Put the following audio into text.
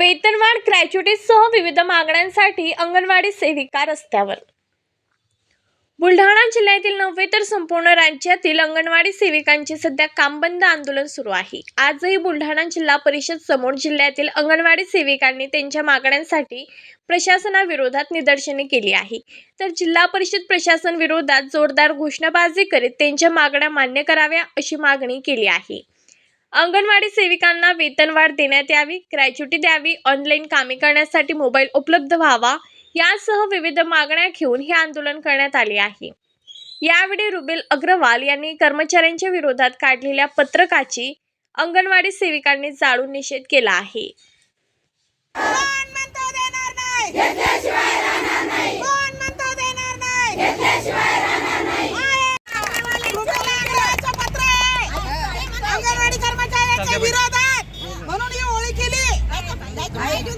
वेतनवाढ ग्रॅच्युटीसह विविध मागण्यांसाठी अंगणवाडी सेविका रस्त्यावर. बुलढाणा जिल्ह्यातील नव्हे तर संपूर्ण राज्यातील अंगणवाडी सेविकांचे सध्या कामबंद आंदोलन सुरू आहे. आजही बुलढाणा जिल्हा परिषद समोर जिल्ह्यातील अंगणवाडी सेविकांनी त्यांच्या मागण्यांसाठी प्रशासनाविरोधात निदर्शने केली आहे. तर जिल्हा परिषद प्रशासन विरोधात जोरदार घोषणाबाजी करीत त्यांच्या मागण्या मान्य कराव्या अशी मागणी केली आहे. अंगणवाडी सेविकांना वेतनवाढ देण्यात यावी ग्रॅच्युटी द्यावी ऑनलाईन कामे करण्यासाठी मोबाईल उपलब्ध व्हावा यासह विविध मागण्या घेऊन हे आंदोलन करण्यात आले आहे. यावेळी रुबेल अग्रवाल यांनी कर्मचाऱ्यांच्या विरोधात काढलेल्या पत्रकाची अंगणवाडी सेविकांनी जाळून निषेध केला आहे. आहे अंगणवाडी कर्मचाऱ्यांच्या